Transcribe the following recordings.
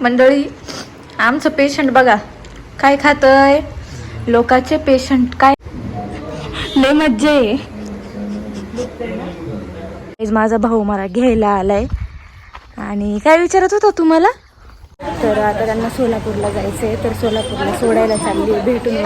मंडळी आमचं पेशंट बघा काय खातय? लोकांचे पेशंट काय? लय मज्जा आहे. माझा भाऊ मला घ्यायला आलाय. आणि काय विचारत होता तुम्हाला? तर आता त्यांना सोलापूरला जायचंय तर सोलापूरला सोडायला चालली भेटून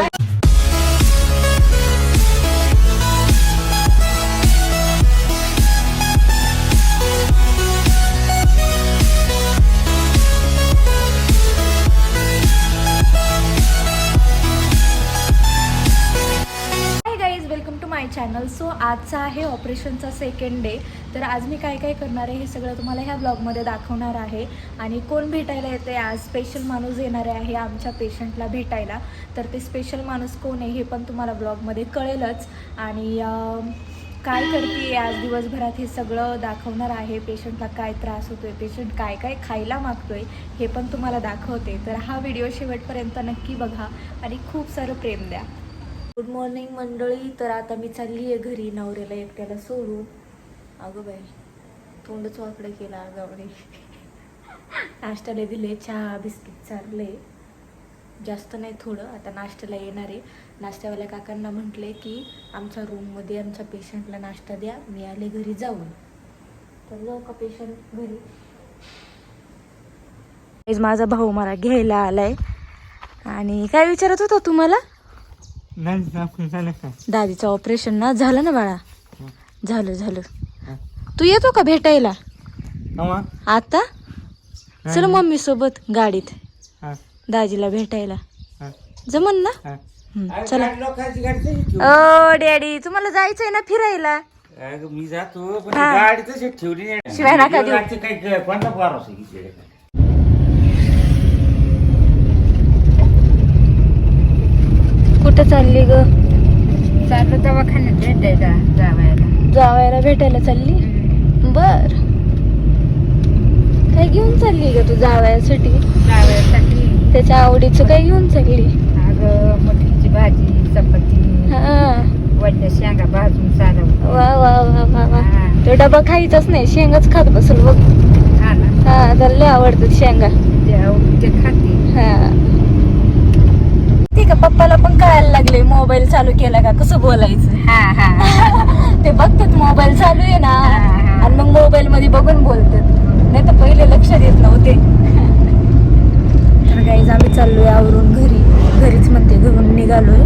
चॅनल सो आजचा आहे ऑपरेशनचा सेकंड डे तर आज मी काय काय करणार आहे हे सगळं तुम्हाला ह्या ब्लॉगमध्ये दाखवणार आहे. आणि कोण भेटायला येते आज? स्पेशल माणूस येणार आहे आमच्या पेशंटला भेटायला. तर ते स्पेशल माणूस कोण आहे हे पण तुम्हाला ब्लॉगमध्ये कळेलच. आणि काय करते आज दिवसभरात हे सगळं दाखवणार आहे. पेशंटला काय त्रास होतोय? पेशंट काय काय खायला मागतोय? हे पण तुम्हाला दाखवते. तर हा व्हिडिओ शेवटपर्यंत नक्की बघा. आणि खूप सारं प्रेम द्या. गुड मॉर्निंग मंडळी. तर आता मी चालली आहे घरी नवऱ्याला एकट्याला सोडून. अगं बाई तोंडच वाकडं केला अगावडे नाश्त्याला दिले चहा बिस्किट चालले जास्त नाही थोडं आता नाश्त्याला येणार आहे. नाश्त्यावाल्या काकांना म्हटले की आमच्या रूममध्ये आमच्या पेशंटला नाश्ता द्या मी आले घरी जाऊन. तर जाऊ का पेशंट घरी? माझा भाऊ मला घ्यायला आलाय. आणि काय विचारत होता तुम्हाला नाही दाखवून झालं का? दादीचं ऑपरेशन ना झालं ना बाळा. झालं झालं. तू येतो का भेटायला? आता? चल मम्मी सोबत गाडीत. हा. दाजीला भेटायला. हा. जमन ना? हा. हं, चला. लोकांची गाडी ओ डॅडी तुम्हाला जायचंय ना फिरायला? मी जातो पण हा. ती गाडी तशी ठेवली नाही. शिवाय नका देऊ. गाडीचं काही कोणता कुठं चालली ग? चाललं दवाखान्यात भेटायला जावायला. जावायला भेटायला चालली? बर. काय घेऊन चालली ग तू जावयासाठी? जावयासाठी. त्याच्या आवडीचं काय घेऊन चालली? अगं मटकीची भाजी चपाती हा. वडल्या शेंगा भाजून चालव वा वा वा वा वा. तो डबा खायचाच नाही शेंगाच खात बसल बघ. हा ना. हा त्याला लय आवडतात शेंगा. ते आवडीचं ते खाते. हा. ठीक आहे पप्पाला पण कळायला लागले मोबाईल चालू केला का? कसं बोलायचं? हा हा. ते बघतात मोबाईल चालू आहे ना. आणि मग मोबाईल मध्ये बघून बोलतात. नाही तर पहिले लक्ष देत नव्हते. तर गाईज आम्ही चाललोय आवरून घरी. घरीच म्हणते घरून निघालोय.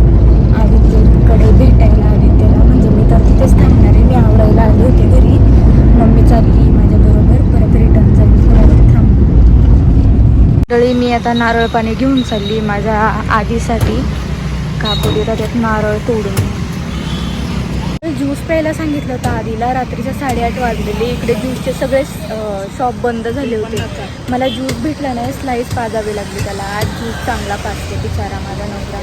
आदित्यकडे भेटायला आदित्यला. म्हणजे मी तर तिथेच थांबणार आहे. मी आवरायला आले होते घरी. मम्मी चालली माझ्या बरोबर परत रिटर्न जाईल थोडा वेळ थांब मंडळी मी आता नारळ पाणी घेऊन चालली माझ्या आधीसाठी. काकोडीला त्यात नारळ तोडून. ज्यूस प्यायला सांगितलं होतं आधीला. रात्रीच्या साडेआठ वाजलेले. इकडे ज्यूसचे सगळे शॉप बंद झाले होते. मला ज्यूस भेटला नाही. स्लाईस पाजावी लागली त्याला. आज ज्यूस चांगला पाजते बिचारा माझा नवरा.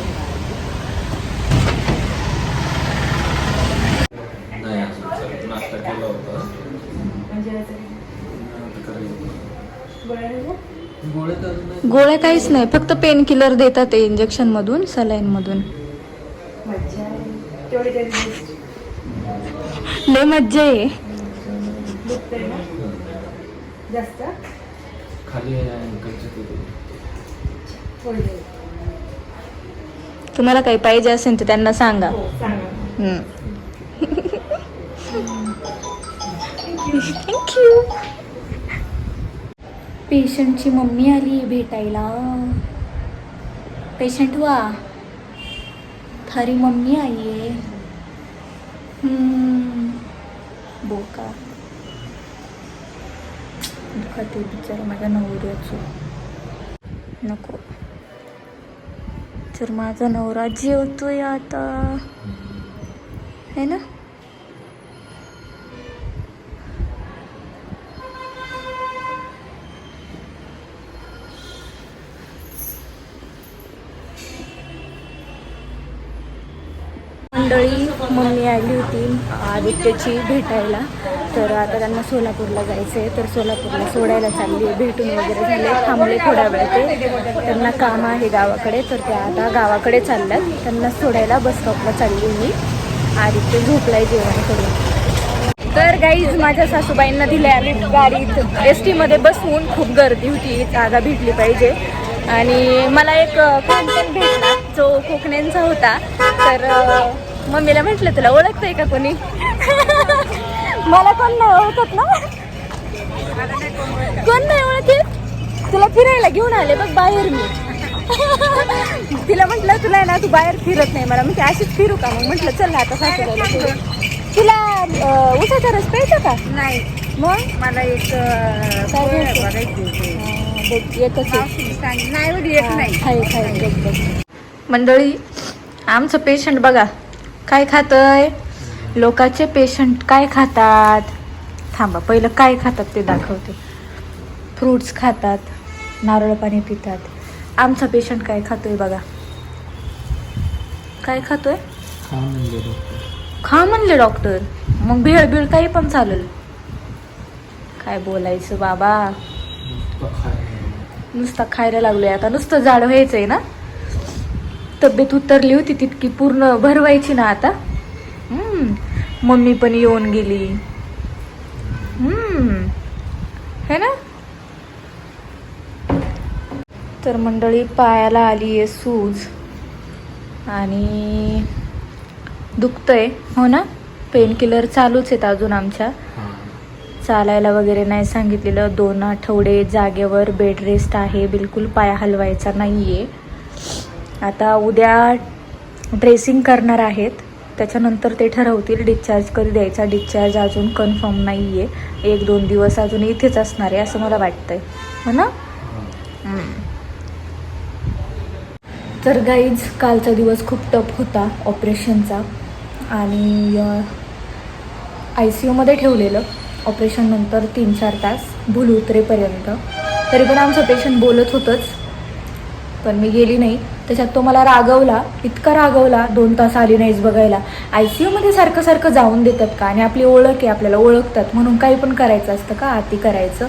गोळ्या काहीच नाही फक्त पेन किलर देतात ते इंजेक्शन मधून सलाईन मधून. लय मज्जा आहे. तुम्हाला काही पाहिजे असेल तर त्यांना सांगा. हम्म. थँक्यू पेशंटची मम्मी आली भेटायला. पेशंट वा थारी मम्मी आई आहे. बोका. दुखाते बिचारा माझ्या नवऱ्याचं. नको. तर माझा नवरा जेवतोय आता. है ना? मंडळी मम्मी आली होती आदित्यची भेटायला. तर आता त्यांना सोलापूरला जायचं आहे तर सोलापूरला सोडायला चालली. भेटून वगैरे झाले. थांबले थोड्या वेळ ते. त्यांना काम आहे गावाकडे. तर त्या आता गावाकडे चालल्यात. त्यांना सोडायला बस स्टॉपला चालली मी. आदित्य झोपलाय जेवण करून. तर गाईज माझ्या सासूबाईंना दिल्या गाडीत. एस टीमध्ये बसवून खूप गर्दी होती. जागा भेटली पाहिजे. आणि मला एक फोन पण भेटला. जो कोकण्यांचा होता. तर मम्मीला म्हटलं तुला ओळखतंय का कोणी? मला कोण नाही ओळखत ना? कोण नाही ओळखत? तुला फिरायला घेऊन आले बघ बाहेर मी. तिला म्हटलं तुला ना तू बाहेर फिरत नाही. मला म्हणजे अशीच फिरू का मग? म्हटलं चल ना आता फिरू. तुला उसाचा रस प्यायचा का? नाही. मग? मला एक काय नाही. मंडळी आमचं पेशंट बघा. काय खातंय? लोकांचे पेशंट काय खातात? थांबा पहिलं काय खातात ते दाखवते. फ्रूट्स खातात नारळ पाणी पितात. आमचा पेशंट काय खातोय बघा? काय खातोय? खा म्हणले डॉक्टर. मग भेळ भेळ काही पण चालेल. काय बोलायचं बाबा? नुसतं खायला लागलोय. आता नुसतं जाड व्हायचंय ना? तब्येत उतरली होती तितकी पूर्ण भरवायची ना आता. मम्मी पण येऊन गेली. है ना? तर मंडळी पायाला आली आहे सूज आणि दुखतंय हो ना? पेन किलर चालूच आहेत अजून आमच्या. चालायला वगैरे नाही सांगितलेलं. दोन आठवडे जागेवर बेड रेस्ट आहे. बिलकुल पाय हलवायचा नाही आहे आता उद्या ड्रेसिंग करणार आहेत. त्याच्यानंतर ते ठरवतील डिस्चार्ज कधी द्यायचा डिस्चार्ज अजून कन्फर्म नाही आहे एक दोन दिवस अजून इथेच असणार आहे असं मला वाटतंय. हो ना? तर गाईज कालचा दिवस खूप टफ होता ऑपरेशनचा आणि आय सी यूमध्ये ठेवलेलं. ऑपरेशननंतर तीन चार तास भूल उतरेपर्यंत. तरी पण आमचं पेशंट बोलत होतंच. पण मी गेली नाही. त्याच्यात तो मला रागवला इतका रागवला दोन तास आली नाहीच बघायला. आय सी यूमध्ये सारखं सारखं जाऊन देतात का? आणि आपली ओळख आहे आपल्याला ओळखतात. म्हणून काही पण करायचं असतं का? आती करायचं.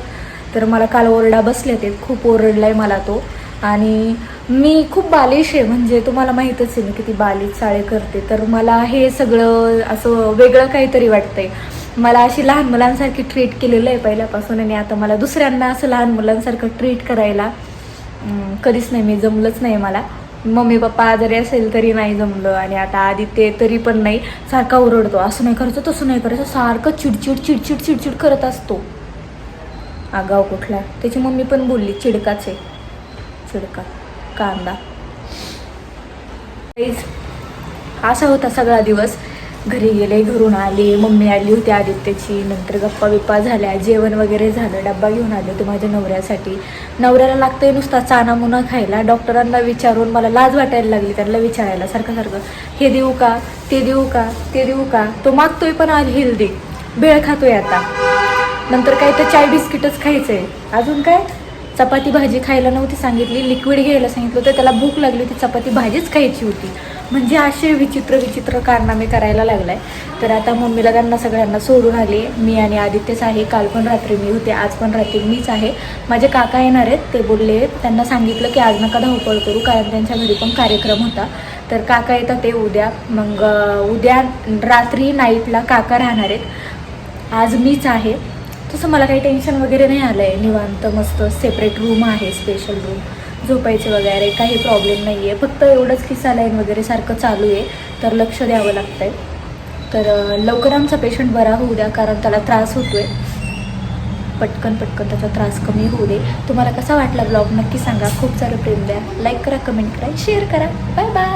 तर मला काल ओरडा बसले ते खूप ओरडला आहे मला तो. आणि मी खूप बालिश आहे म्हणजे तुम्हाला माहीतच आहे मी किती बालिश चाळे करते. तर मला हे सगळं असं वेगळं काहीतरी वाटतंय. मला अशी लहान मुलांसारखी ट्रीट केलेलं आहे पहिल्यापासून आणि आता मला दुसऱ्यांना असं लहान मुलांसारखं ट्रीट करायला कधीच नाही मी जमलंच नाही मला. मम्मी पप्पा आजारी असेल तरी नाही जमलं आणि आता आदित्य तरी पण नाही. सारखा ओरडतो असं नाही करायचं तसं नाही करायचं. सारखं चिडचिड चिडचिड चिडचिड करत असतो. आगाव कुठला? त्याची मम्मी पण बोलली चिडकाच आहे. चिडका कांदा. असा होता सगळा दिवस. घरी गेले घरून आले मम्मी आली होती आदित्यची नंतर गप्पा बिप्पा झाल्या जेवण वगैरे झालं डब्बा घेऊन आले होते माझ्या नवऱ्यासाठी. नवऱ्याला लागतंय नुसता चाना मुना खायला डॉक्टरांना विचारून मला लाज वाटायला लागली त्यांना विचारायला सारखं सारखं हे देऊ का? ते देऊ का? ते देऊ का? तो मागतोय पण आज हेल्दी भेळ खातोय आता. नंतर काय तर चाय बिस्किटच खायचंय. अजून काय? चपाती भाजी खायला नव्हती सांगितली. लिक्विड घ्यायला सांगितलं होतं. त्याला भूक लागली होती. चपाती भाजीच खायची होती. म्हणजे असे विचित्र विचित्र कारनामे करायला लागलाय. तर आता मम्मीला त्यांना सगळ्यांना सोडून आले. मी आणि आदित्यच आहे. काल पण रात्री मी होते. आज पण रात्री मीच आहे. माझे काका येणार आहेत. ते बोलले त्यांना सांगितलं की आज नका धावपळ करू कारण त्यांच्या घरी पण कार्यक्रम होता. तर काका येतात ते उद्या मग उद्या रात्री नाईटला काका राहणार आहेत. आज मीच आहे. तसं मला काही टेन्शन वगैरे नाही आलं आहे निवांत मस्त सेपरेट रूम आहे स्पेशल रूम झोपायचे वगैरे काही प्रॉब्लेम नाही आहे फक्त एवढंच की सलाईन वगैरे सारखं चालू आहे. तर लक्ष द्यावं लागतं आहे तर लवकर आमचा पेशंट बरा होऊ द्या कारण त्याला त्रास होतो आहे पटकन पटकन त्याचा त्रास कमी होऊ दे. तुम्हाला कसा वाटला ब्लॉग नक्की सांगा. खूप सारं प्रेम द्या. लाईक करा कमेंट करा शेअर करा. Bye bye